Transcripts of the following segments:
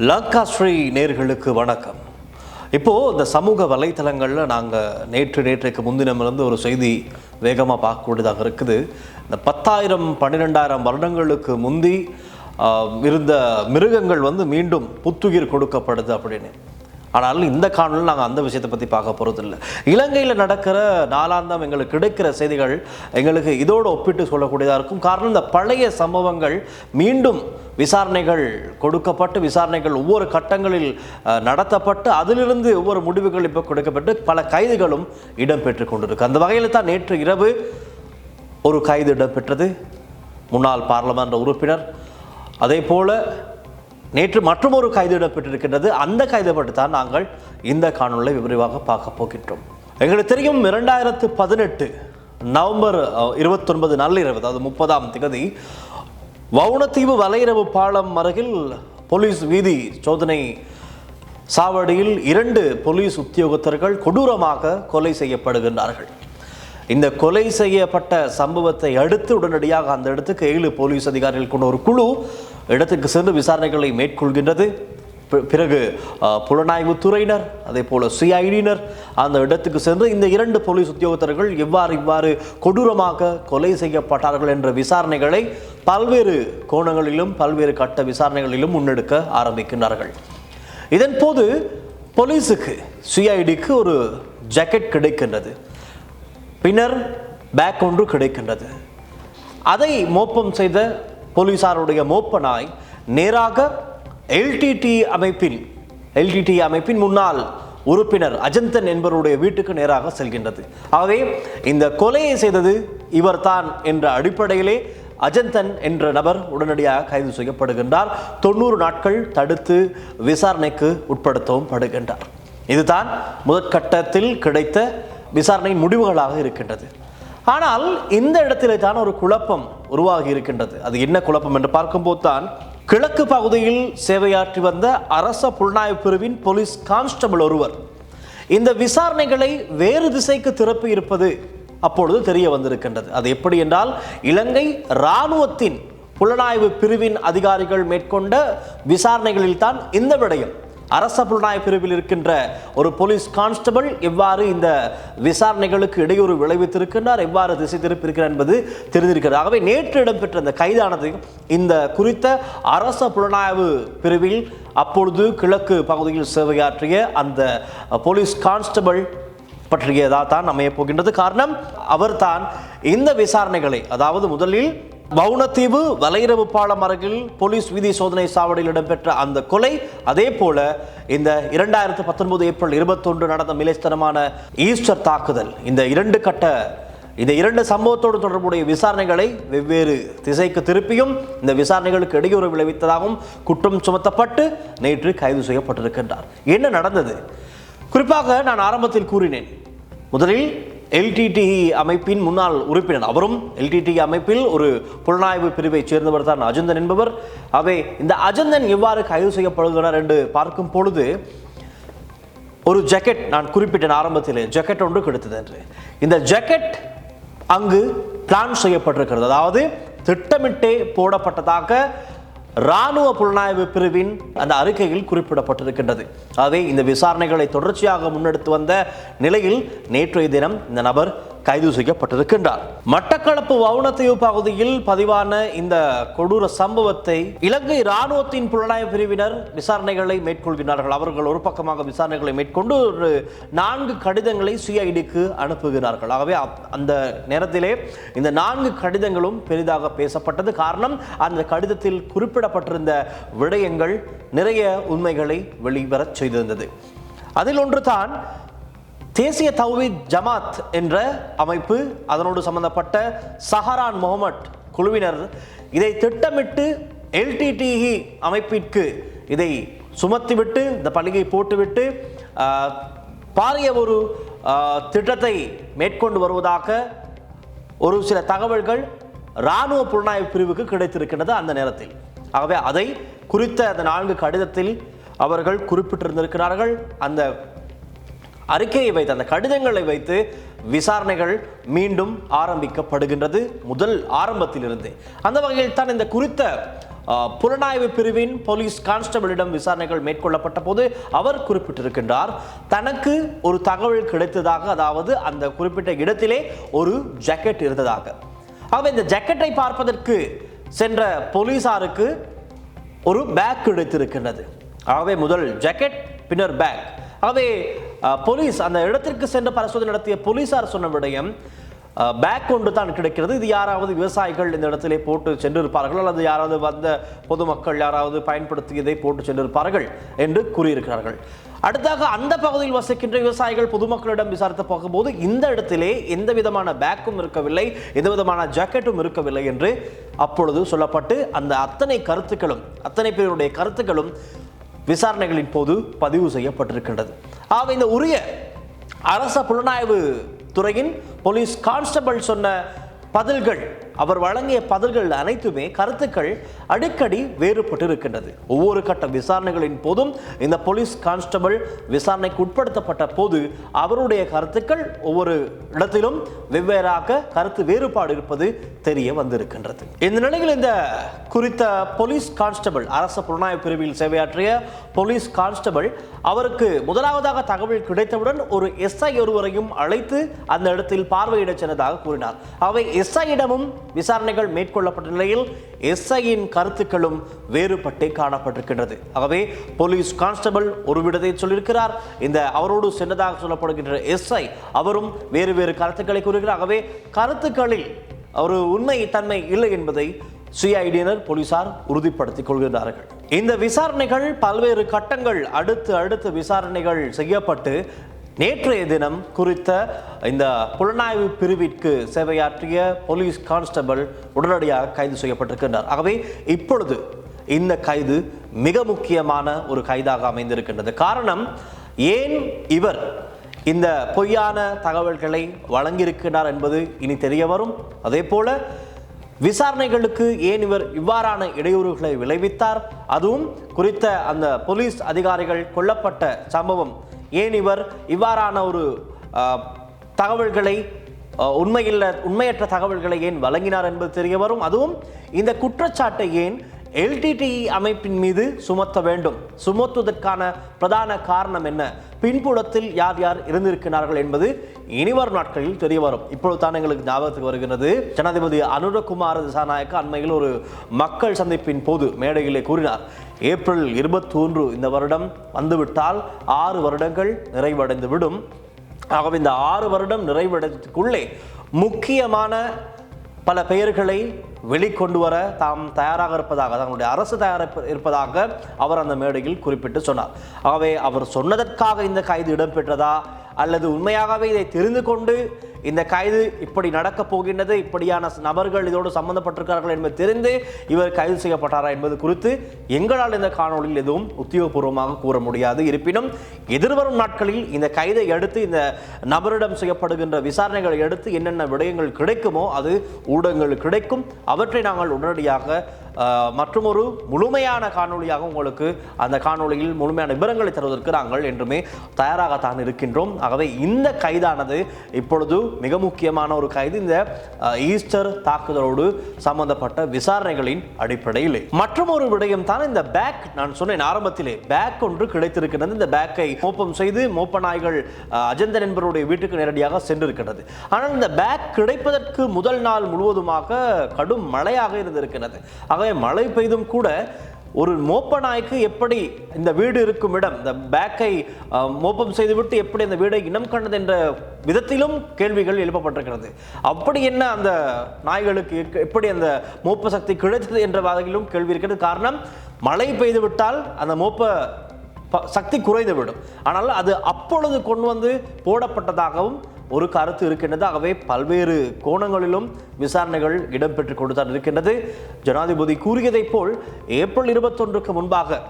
லங்காஸ்ரீ நேர்களுக்கு வணக்கம். இப்போது இந்த சமூக வலைத்தளங்களில் நாங்கள் நேற்று நேற்றைக்கு முன்தினமிருந்து ஒரு செய்தி வேகமாக பார்க்கக்கூடியதாக இருக்குது. இந்த பத்தாயிரம் பன்னிரெண்டாயிரம் வருடங்களுக்கு முந்தி இருந்த மிருகங்கள் வந்து மீண்டும் புத்துயிர் கொடுக்கப்படுது அப்படின்னு. ஆனால் இந்த காணொலியில் நாங்கள் அந்த விஷயத்தை பற்றி பார்க்க இல்லை இலங்கையில் நடக்கிற நாளாந்தம் எங்களுக்கு கிடைக்கிற செய்திகள் எங்களுக்கு இதோடு ஒப்பிட்டு சொல்லக்கூடியதாக இருக்கும். காரணம் இந்த பழைய சம்பவங்கள் மீண்டும் விசாரணைகள் கொடுக்கப்பட்டு விசாரணைகள் ஒவ்வொரு கட்டங்களில் நடத்தப்பட்டு அதிலிருந்து ஒவ்வொரு முடிவுகள் இப்போ கொடுக்கப்பட்டு பல கைதுகளும் இடம்பெற்று கொண்டிருக்கு. அந்த வகையில் தான் நேற்று இரவு ஒரு கைது இடம்பெற்றது. முன்னாள் பாராளுமன்ற உறுப்பினர். அதே போல நேற்று மற்றொரு கைதிடப்பட்டிருக்கின்றது அந்த கைதை பற்றி தான் நாங்கள் இந்த காணொலியை விரிவாக பார்க்க போகின்றோம். எங்களுக்கு தெரியும் இரண்டாயிரத்து பதினெட்டு நவம்பர் இருபத்தொன்பது நள்ளிரவு அதாவது முப்பதாம் திகதி வவுனத்தீவு வலையிரவு பாலம் அருகில் போலீஸ் வீதி சோதனை சாவடியில் இரண்டு போலீஸ் உத்தியோகத்தர்கள் கொடூரமாக கொலை செய்யப்படுகின்றார்கள். இந்த கொலை செய்யப்பட்ட சம்பவத்தை அடுத்து உடனடியாக அந்த இடத்துக்கு ஏழு போலீஸ் அதிகாரிகள் கொண்ட ஒரு குழு இடத்துக்கு சென்று விசாரணைகளை மேற்கொள்கின்றது. பிறகு புலனாய்வு துறையினர் அதே போல சிஐடியினர் அந்த இடத்துக்கு சென்று இந்த இரண்டு போலீஸ் உத்தியோகத்தர்கள் இவ்வாறு இவ்வாறு கொடூரமாக கொலை செய்யப்பட்டார்கள் என்ற விசாரணைகளை பல்வேறு கோணங்களிலும் பல்வேறு கட்ட விசாரணைகளிலும் முன்னெடுக்க ஆரம்பிக்கின்றார்கள். இதன் போது போலீஸுக்கு சிஐடிக்கு ஒரு ஜாக்கெட் கிடைக்கின்றது. பின்னர் பேக் ஒன்று கிடைக்கின்றது. அதை மோப்பம் செய்த போலீசாருடைய மோப்பனாய் நேராக எல்டிடி அமைப்பின் எல்டிடி அமைப்பின் முன்னாள் உறுப்பினர் அஜந்தன் என்பவருடைய வீட்டுக்கு நேராக செல்கின்றது. ஆகவே இந்த கொலையை செய்தது இவர்தான் என்ற அடிப்படையிலே அஜந்தன் என்ற நபர் உடனடியாக கைது செய்யப்படுகின்றார். தொண்ணூறு நாட்கள் தடுத்து விசாரணைக்கு உட்படுத்தவும் படுகின்றார். இதுதான் முதற்கட்டத்தில் கிடைத்த விசாரணையின் முடிவுகளாக இருக்கின்றது. ஆனால் இந்த இடத்திலே தான் ஒரு குழப்பம் உருவாகி இருக்கின்றது. அது என்ன குழப்பம் என்று பார்க்கும்போது தான் கிழக்கு பகுதியில் சேவையாற்றி வந்த அரச புலனாய்வு பிரிவின் போலீஸ் கான்ஸ்டபிள் ஒருவர் இந்த விசாரணைகளை வேறு திசைக்கு திருப்பி இருப்பது அப்பொழுது தெரிய வந்திருக்கின்றது. அது எப்படி என்றால் இலங்கை இராணுவத்தின் புலனாய்வு பிரிவின் அதிகாரிகள் மேற்கொண்ட விசாரணைகளில் தான் இந்த விடயம். அரச புலனாய்வு பிரிவில் இருக்கின்ற ஒரு போலீஸ் கான்ஸ்டபிள் எவ்வாறு இந்த விசாரணைகளுக்கு இடையூறு விளைவித்திருக்கின்றார். எவ்வாறு திசை திருப்பியிருக்கிறார் என்பது தெரிந்திருக்கிறது. ஆகவே நேற்று இடம்பெற்ற இந்த கைதானது இந்த குறித்த அரச புலனாய்வு பிரிவில் அப்பொழுது கிழக்கு பகுதியில் சேவையாற்றிய அந்த போலீஸ் கான்ஸ்டபிள் பற்றியதா தான் அமையப் போகின்றது. காரணம் அவர்தான் இந்த விசாரணைகளை அதாவது முதலில் மௌனத்தீவு வலையிறவு பாலம் அருகில் போலீஸ் வீதி சோதனை சாவடியில் இடம்பெற்ற அந்த கொலை அதே போல இந்த இரண்டாயிரத்து பத்தொன்பது ஏப்ரல் இருபத்தொன்று நடந்த மிலேஸ்தனமான ஈஸ்டர் தாக்குதல் இந்த இரண்டு கட்ட இந்த இரண்டு சம்பவத்தோடு தொடர்புடைய விசாரணைகளை வெவ்வேறு திசைக்கு திருப்பியும் இந்த விசாரணைகளுக்கு இடையூறு விளைவித்ததாகவும் குற்றம் சுமத்தப்பட்டு நேற்று கைது செய்யப்பட்டிருக்கின்றார். என்ன நடந்தது? குறிப்பாக நான் ஆரம்பத்தில் கூறினேன். முதலில் எல்டிடி அமைப்பின் முன்னாள் உறுப்பினர். அவரும் எல்டிடி அமைப்பில் ஒரு புலனாய்வு பிரிவைச் சேர்ந்தவர் தான் அஜந்தன் என்பவர். அவை இந்த அஜந்தன் எவ்வாறு கைது செய்யப்படுகிறார் என்று பார்க்கும் பொழுது ஒரு ஜக்கெட் நான் குறிப்பிட்டேன் ஆரம்பத்தில் ஜக்கெட் ஒன்று கிடைத்தது என்று. இந்த ஜக்கெட் அங்கு பிளான் செய்யப்பட்டிருக்கிறது. அதாவது திட்டமிட்டே போடப்பட்டதாக இராணுவ புலனாய்வு பிரிவின் அந்த அறிக்கையில் குறிப்பிடப்பட்டிருக்கின்றது. ஆகவே இந்த விசாரணைகளை தொடர்ச்சியாக முன்னெடுத்து வந்த நிலையில் நேற்றைய தினம் இந்த நபர் கைது செய்யப்பட்டிருக்கின்றார். மட்டக்களப்பு வவுனத்தீவு பகுதியில் பதிவான இந்த கொடூர சம்பவத்தை இலங்கை இராணுவத்தின் புலனாய்வு பிரிவினர் விசாரணைகளை மேற்கொள்கிறார்கள் அவர்கள் ஒரு பக்கமாக விசாரணைகளை மேற்கொண்டு ஒரு நான்கு கடிதங்களை சிஐடிக்கு அனுப்புகிறார்கள். ஆகவே அப்- அந்த நேரத்திலே இந்த நான்கு கடிதங்களும் பெரிதாக பேசப்பட்டது. காரணம் அந்த கடிதத்தில் குறிப்பிடப்பட்டிருந்த விடயங்கள் நிறைய உண்மைகளை வெளிவரச் செய்திருந்தது. அதில் ஒன்று தான் தேசிய தௌஹீத் ஜமாத் என்ற அமைப்பு அதனோடு சம்பந்தப்பட்ட சஹரான் முகமட் குழுவினர் இதை திட்டமிட்டு எல்டிடிஇ அமைப்பிற்கு இதை சுமத்திவிட்டு இந்த பள்ளியை போட்டுவிட்டு பாரிய ஒரு திட்டத்தை மேற்கொண்டு வருவதாக ஒரு சில தகவல்கள் இராணுவ புலனாய்வு பிரிவுக்கு கிடைத்திருக்கின்றது அந்த நேரத்தில். ஆகவே அதை குறித்த அந்த நான்கு கடிதத்தில் அவர்கள் குறிப்பிட்டிருந்திருக்கிறார்கள். அந்த அறிக்கையை வைத்து அந்த கடிதங்களை வைத்து விசாரணைகள் மீண்டும் ஆரம்பிக்கப்படுகின்றது முதல் ஆரம்பத்திலிருந்து. அந்த வகையில் தான் இந்த குறித்த புலனாய்வு பிரிவின் போலீஸ் கான்ஸ்டபிளிடம் விசாரணைகள் மேற்கொள்ளப்பட்ட போது அவர் குறிப்பிட்டிருக்கின்றார் தனக்கு ஒரு தகவல் கிடைத்ததாக அதாவது அந்த குறிப்பிட்ட இடத்திலே ஒரு ஜாக்கெட் இருந்ததாக. ஆகவே இந்த ஜாக்கெட்டை பார்ப்பதற்கு சென்ற போலீசாருக்கு ஒரு பேக் கிடைத்திருக்கின்றது. ஆகவே முதல் ஜாக்கெட் பின்னர் பேக். ஆகவே போலீஸ் அந்த இடத்திற்கு சென்று பரிசோதனை நடத்திய போலீசார் சொன்ன விடயம் பேக் ஒன்று தான் கிடைக்கிறது. இது யாராவது விவசாயிகள் இந்த இடத்திலே போட்டு சென்றிருப்பார்கள்? அல்லது யாராவது வந்த பொதுமக்கள் யாராவது பயன்படுத்தியதை போட்டு சென்றிருப்பார்கள் என்று கூறியிருக்கிறார்கள். அடுத்தாக அந்த பகுதியில் வசிக்கின்ற விவசாயிகள் பொதுமக்களிடம் விசாரித்து போகும்போது இந்த இடத்திலே எந்த விதமான பேக்கும் இருக்கவில்லை எந்த விதமான ஜாக்கெட்டும் இருக்கவில்லை என்று அப்பொழுது சொல்லப்பட்டு அந்த அத்தனை கருத்துக்களும் அத்தனை பேருடைய கருத்துக்களும் விசாரணைகளின் போது பதிவு செய்யப்பட்டிருக்கின்றது. ஆக இந்த உரிய அரச புலனாய்வு துறையின் போலீஸ் கான்ஸ்டபிள் சொன்ன பதில்கள் அவர் வழங்கிய பதில்கள் அனைத்துமே கருத்துக்கள் அடிக்கடி வேறுபட்டு இருக்கின்றது ஒவ்வொரு கட்ட விசாரணைகளின் போதும் இந்த போலீஸ் கான்ஸ்டபிள் விசாரணைக்கு உட்படுத்தப்பட்ட போது அவருடைய கருத்துக்கள் ஒவ்வொரு இடத்திலும் வெவ்வேறாக கருத்து வேறுபாடு இருப்பது தெரிய வந்திருக்கின்றது. இந்த நிலையில் இந்த குறித்த போலீஸ் கான்ஸ்டபிள் அரசு புலனாய்வு பிரிவில் சேவையாற்றிய போலீஸ் கான்ஸ்டபிள் அவருக்கு முதலாவதாக தகவல் கிடைத்தவுடன் ஒரு எஸ்ஐ ஒருவரையும் அழைத்து அந்த இடத்தில் பார்வையிட சென்றதாக கூறினார். அவை எஸ்ஐயிடமும் விசாரணைகள் மேற்கொள்ளப்பட்ட நிலையில் எஸ்ஐயின் கருத்துக்களும் வேறுபட்டே காணப்பட்டிருக்கின்றது. ஆகவே போலீஸ் கான்ஸ்டபிள் ஒரு விடத்தை சொல்லியிருக்கிறார். இந்த அவரோடு சென்றதாக சொல்லப்படுகின்ற எஸ்ஐ அவரும் வேறு வேறு கருத்துக்களை கூறுகிறார். ஆகவே கருத்துக்களில் ஒரு உண்மை தன்மை இல்லை என்பதை சிஐடியினர் போலீசார் உறுதிப்படுத்திக் கொள்கின்றார்கள். இந்த விசாரணைகள் பல்வேறு கட்டங்கள் அடுத்து அடுத்து விசாரணைகள் செய்யப்பட்டு நேற்றைய தினம் குறித்த இந்த புலனாய்வு பிரிவிற்கு சேவையாற்றிய போலீஸ் கான்ஸ்டபிள் உடனடியாக கைது செய்யப்பட்டிருக்கின்றார். ஆகவே இப்பொழுது இந்த கைது மிக முக்கியமான ஒரு கைதாக அமைந்திருக்கின்றது. காரணம் ஏன் இவர் இந்த பொய்யான தகவல்களை வழங்கியிருக்கிறார் என்பது இனி தெரிய வரும். அதே போல விசாரணைகளுக்கு ஏன் இவர் இவ்வாறான இடையூறுகளை விளைவித்தார்? அதுவும் குறித்த அந்த போலீஸ் அதிகாரிகள் கொல்லப்பட்ட சம்பவம் ஏன் இவர் இவ்வாறான ஒரு தகவல்களை உண்மையில் உண்மையில்ல உண்மையற்ற தகவல்களை ஏன் வழங்கினார் என்பது தெரிய வரும். அதுவும் இந்த குற்றச்சாட்டை ஏன் எல்டிடிஇ அமைப்பின் மீது சுமத்த வேண்டும். சுமத்துவதற்கான பிரதான காரணம் என்ன? பின்புலத்தில் யார் யார் இருந்திருக்கிறார்கள் என்பது இனிவரும் நாட்களில் தெரிய வரும். இப்பொழுது தான் எங்களுக்கு ஞாபகத்துக்கு வருகிறது. ஜனாதிபதி அனுரகுமார் திசாநாயக்க அண்மையில் ஒரு மக்கள் சந்திப்பின் போது மேடையிலே கூறினார். ஏப்ரல் இருபத்தி ஒன்று இந்த வருடம் வந்துவிட்டால் ஆறு வருடங்கள் நிறைவடைந்து விடும். ஆகவே இந்த ஆறு வருடம் நிறைவடைவதற்குள்ளே முக்கியமான பல பெயர்களை வெளிக்கொண்டு வர தாம் தயாராக இருப்பதாக தங்களுடைய அரசு தயாராக இருப்பதாக அவர் அந்த மேடையில் குறிப்பிட்டு சொன்னார். ஆகவே அவர் சொன்னதற்காக இந்த கைது இடம்பெற்றதா? அல்லது உண்மையாகவே இதை தெரிந்து கொண்டு இந்த கைது இப்படி நடக்கப் போகின்றது இப்படியான நபர்கள் இதோடு சம்பந்தப்பட்டிருக்கிறார்கள் என்பது தெரிந்து இவர் கைது செய்யப்பட்டாரா என்பது குறித்து எங்களால் இந்த காணொளியில் எதுவும் உத்தியோகபூர்வமாக கூற முடியாது. இருப்பினும் எதிர்வரும் நாட்களில் இந்த கைதை எடுத்து இந்த நபரிடம் செய்யப்படுகின்ற விசாரணைகளை எடுத்து என்னென்ன விடயங்கள் கிடைக்குமோ அது ஊடகங்கள் கிடைக்கும். அவற்றை நாங்கள் உடனடியாக மற்றும் ஒரு முழுமையான காணொளியாக உங்களுக்கு அந்த காணொளியில் முழுமையான விவரங்களை தருவதற்கு நாங்கள் என்றுமே தயாராகத்தான் இருக்கின்றோம். ஆகவே இந்த கைதானது இப்பொழுது மிக முக்கியமான ஒரு கைது. இந்த ஈஸ்டர் தாக்குதலோடு சம்பந்தப்பட்ட விசாரணைகளின் அடிப்படையில். மற்றும் ஒரு விடயம் தான் இந்த பேக். நான் சொன்னேன் ஆரம்பத்திலே பேக் ஒன்று கிடைத்திருக்கிறது இந்த பேக்கை மோப்பம் செய்து மோப்ப நாய்கள் அஜந்தன் என்பவருடைய வீட்டுக்கு நேரடியாக சென்றிருக்கிறது. ஆனால் இந்த பேக் கிடைப்பதற்கு முதல் நாள் முழுவதுமாக கடும் மழையாக இருந்திருக்கிறது. ஆகவே மழை பெய்தும் கூட ஒரு மோப்ப நாய்க்கு எப்படி இந்த வீடு இருக்கும் இடம் இந்த பேக்கை மோப்பம் செய்துவிட்டு எப்படி அந்த வீடை இனம் கண்டது என்ற விதத்திலும் கேள்விகள் எழுப்பப்பட்டிருக்கிறது. அப்படி என்ன அந்த நாய்களுக்கு எப்படி அந்த மோப்ப சக்தி கிடைத்தது என்ற வகையிலும் கேள்வி இருக்கிறது. காரணம் மழை பெய்துவிட்டால் அந்த மோப்ப சக்தி குறைந்துவிடும். ஆனால் அது அப்பொழுது கொண்டு வந்து போடப்பட்டதாகவும் ஒரு கருத்து இருக்கின்றது. ஆகவே பல்வேறு கோணங்களிலும் விசாரணைகள் இடம்பெற்றுக் கொண்டுதான் இருக்கின்றது. ஜனாதிபதி கூறியதைப் போல் ஏப்ரல் இருபத்தொன்றுக்கு முன்பாக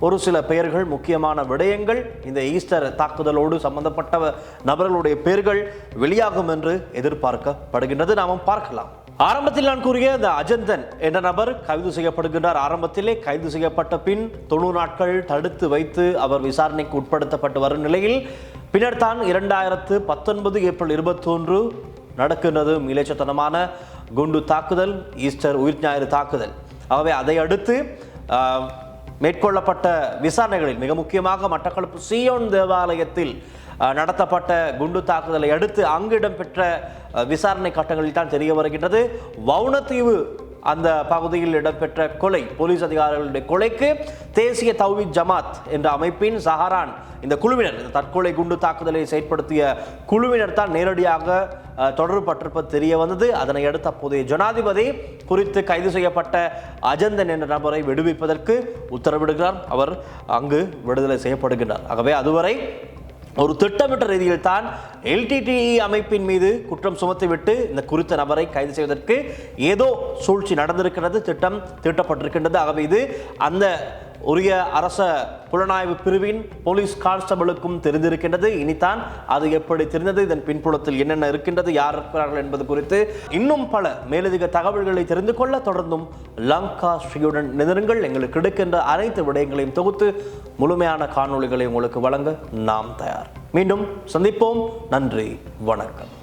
ஒரு சில பெயர்கள் முக்கியமான விடயங்கள் இந்த ஈஸ்டர் தாக்குதலோடு சம்பந்தப்பட்ட நபர்களுடைய பெயர்கள் வெளியாகும் என்று எதிர்பார்க்கப்படுகின்றது. நாமும் பார்க்கலாம். ஆரம்பத்தில் நான் கூறிய இந்த அஜந்தன் என்ற நபர் கைது செய்யப்படுகின்றார். ஆரம்பத்திலே கைது செய்யப்பட்ட பின் தொண்ணூறு நாட்கள் தடுத்து வைத்து அவர் விசாரணைக்கு உட்படுத்தப்பட்டு வரும் நிலையில் பின்னர் தான் இரண்டாயிரத்து பத்தொன்பது ஏப்ரல் இருபத்தொன்று நடக்கின்றது மிலேச்சத்தனமான குண்டு தாக்குதல் ஈஸ்டர் உயிர் ஞாயிறு தாக்குதல். ஆகவே அதை அடுத்து மேற்கொள்ளப்பட்ட விசாரணைகளில் மிக முக்கியமாக மட்டக்களப்பு சியோன் தேவாலயத்தில் நடத்தப்பட்ட குண்டு தாக்குதலை அடுத்து அங்கு இடம்பெற்ற விசாரணை கட்டங்களில் தான் தெரிய வருகின்றது. வவுனத்தீவு அந்த பகுதியில் இடம்பெற்ற கொலை போலீஸ் அதிகாரிகளுடைய கொலைக்கு தேசிய தௌஹீத் ஜமாத் என்ற அமைப்பின் சஹரான் இந்த குழுவினர் இந்த தற்கொலை குண்டு தாக்குதலை செயற்படுத்திய குழுவினர் தான் நேரடியாக அஹ், தொடர்பட்டிருப்பது தெரிய வந்தது. அதனை அடுத்து அப்போதைய ஜனாதிபதி குறித்து கைது செய்யப்பட்ட அஜந்தன் என்ற நபரை விடுவிப்பதற்கு உத்தரவிடுகிறார். அவர் அங்கு விடுதலை செய்யப்படுகின்றார். ஆகவே அதுவரை ஒரு திட்டமிட்ட ரீதியில் தான் எல்டிடிஇ அமைப்பின் மீது குற்றம் சுமத்திவிட்டு இந்த குறித்த நபரை கைது செய்வதற்கு ஏதோ சூழ்ச்சி நடந்திருக்கிறது திட்டம் தீட்டப்பட்டிருக்கின்றது. ஆகவே இது அந்த உரிய அரச புலனாய்வு பிரிவின் போலீஸ் கான்ஸ்டபிளுக்கும் தெரிந்திருக்கின்றது. இனித்தான் அது எப்படி தெரிந்தது? இதன் பின்புலத்தில் என்னென்ன இருக்கின்றது? யார் இருக்கிறார்கள் என்பது குறித்து இன்னும் பல மேலதிக தகவல்களை தெரிந்து கொள்ள தொடர்ந்தும் லங்கா ஸ்ரீயுடன் நிதருங்கள் எங்களுக்கு கிடைக்கின்ற அனைத்து விடயங்களையும் தொகுத்து முழுமையான காணொளிகளை உங்களுக்கு வழங்க நாம் தயார். மீண்டும் சந்திப்போம். நன்றி. வணக்கம்.